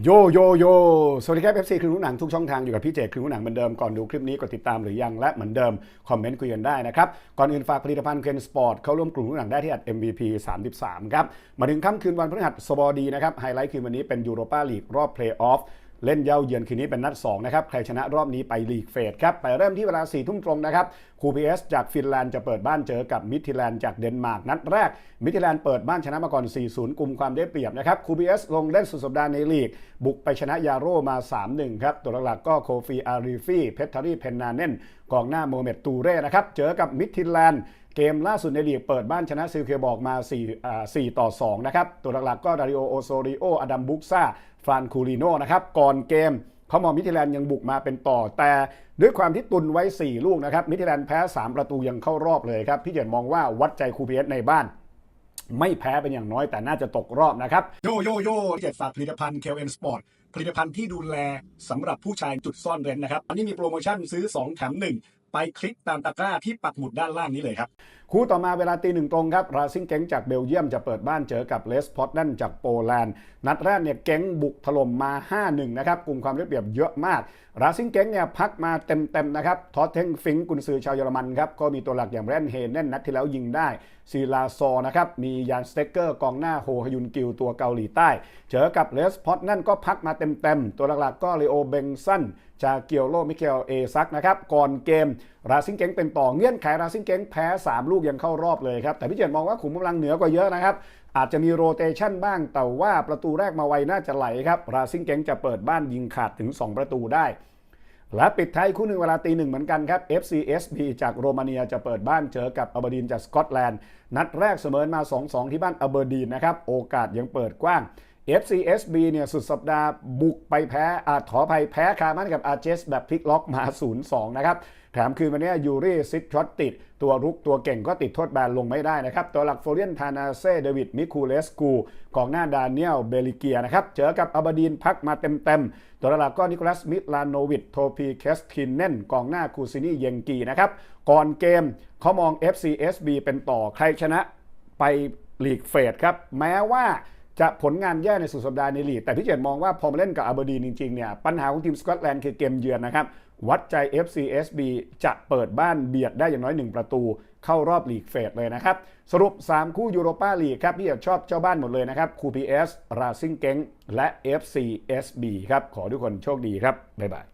โยโยโยสวัสดีครับ FC ครึ่งรู้หนังทุกช่องทางอยู่กับพี่เจคือรู้หนังเหมือนเดิมก่อนดูคลิปนี้กดติดตามหรือยังและเหมือนเดิม คอมเมนต์คุยกันได้นะครับ ก่อนอื่นฝากผลิตภัณฑ์เคนสปอร์ตเข้าร่วมกลุ่มรู้หนังได้ที่อัด MVP 33 ครับ มาถึงค่ำคืนวันพฤหัสบดีนะครับ ไฮไลท์คืนวันนี้เป็นยูโรปาลีกรอบเพลย์ออฟ เล่นเย้าเยือนคืนนี้เป็นนัด2นะครับใครชนะรอบนี้ไปลีกเฟสครับไปเริ่มที่เวลา4ทุ่มตรงนะครับคูพีเอสจากฟินแลนด์จะเปิดบ้านเจอกับมิทิแลนด์จากเดนมาร์กนัดแรก มิทิแลนด์เปิดบ้านชนะมาก่อน 4-0 กลุ่มความได้เปรียบนะครับคูพีเอสลงเล่นสุดสัปดาห์ในลีก บุกไปชนะยาโรมา 3-1 ครับตัวหลักๆก็โคฟีอารีฟีเพทารีเพนนาเนนกองหน้าโมเมตตูเร่นะครับเจอกับมิทิแลนด์ เกมล่าสุดในลีกเปิดบ้านชนะซิลเคบอกมา4อ่า4ต่อ 2 นะครับ ตัวหลักๆก็ดาริโอโอโซริโออดัมบุกซ่าฟานคูริโนนะครับ ก่อนเกมเขามองมิทิแลนยังบุกมาเป็นต่อ แต่ด้วยความที่ตุนไว้ 4 ลูกนะครับ มิทิแลนแพ้ 3 ประตูยังเข้ารอบเลยครับ พี่เจนมองว่าวัดใจคูเพียสในบ้าน ไม่แพ้เป็นอย่างน้อยแต่น่าจะตกรอบนะครับ โยโยโย่พี่เจตฝากผลิตภัณฑ์ KLN Sport ผลิตภัณฑ์ที่ดูแลสำหรับผู้ชายจุดซ่อนเร้นนะครับ อันนี้มีโปรโมชั่นซื้อ 2 แถม 1 ไปคลิกตามตะกร้าที่ปักหมุดด้านล่างนี้เลยครับ คู่ต่อมาเวลาตีหนึ่งตรงครับ ราซิงเก้งจากเบลเยียมจะเปิดบ้านเจอกับเลสพอตนั่นจากโปแลนด์ นัดแรกเนี่ยเก้งบุกถล่มมา 5-1 นะครับกลุ่มความได้เปรียบเยอะมาก ราซิงเก้งเนี่ยพักมาเต็มๆนะครับ ทอตเทงฟิงกุนซือชาวเยอรมันครับ ก็มีตัวหลักอย่างแรนเฮนเน่นนัดที่แล้วยิงได้ซีลาซอนะครับ มียานสเต็กเกอร์กองหน้าโฮฮยุนกิลตัวเกาหลีใต้ เจอกับเลสพอตนั่นก็พักมาเต็มๆ ตัวหลักๆก็เลโอเบงซันจาเกียวโลมิเคลเอซักนะครับ ก่อนเกมราซิงเก้งเป็นต่อเงื่อนไขราซิงเก้งแพ้ 3 ลูกยังเข้ารอบเลยครับ แต่พี่เจนมองว่าขุมกำลังเหนือกว่าเยอะนะครับ อาจจะมีโรเตชันบ้าง แต่ว่าประตูแรกมาไวน่าจะไหลครับราซิงเก้งจะเปิดบ้านยิงขาดถึง 2 ประตูได้ และปิดท้ายคู่หนึ่งเวลาตีหนึ่งเหมือนกันครับ FCSB จากโรมาเนียจะเปิดบ้านเจอกับอเบอร์ดีนจากสกอตแลนด์ นัดแรกเสมอมา 2-2 ที่บ้านอเบอร์ดีนนะครับ โอกาสยังเปิดกว้าง FCSB เนี่ยสุดสัปดาห์บุกไปแพ้อาขออภัยแพ้คามันกับอาเจสแบบพลิกล็อกมา 0-2 นะครับ แถมคืนวันนี้ยูริซิตช็อตติด ตัวรุกตัวเก่งก็ติดโทษแบนลงไม่ได้นะครับ ตัวหลักโฟเรียนทานาเซเดวิดมิคูเลสกูกองหน้าดาเนียลเบลิเกียนะครับ เจอกับอาบดีนพักมาเต็มๆ ตัวหลักก็นิโคลัสมิลานโนวิดโทพีเคสทินเนนกองหน้าคูซินีเยงกีนะครับก่อนเกมเขามอง FCSB เป็นต่อใครชนะไปลีกเฟสครับแม้ว่า จะผลงานแย่ในสุดสัปดาห์ในลีก แต่พี่เจตมองว่าพอมาเล่นกับอาเบอร์ดีนจริงๆเนี่ยปัญหาของทีมสกอตแลนด์คือเกมเยือนนะครับ วัดใจ FCSB จะเปิดบ้านเบียดได้อย่างน้อย 1 ประตู เข้ารอบลีกเฟสเลยนะครับ สรุป 3 คู่ยูโรปาลีกครับ พี่เจตชอบเจ้าบ้านหมดเลยนะครับคูพีเอสราซิงเกงและ FCSB ครับขอทุกคนโชคดีครับบ๊ายบาย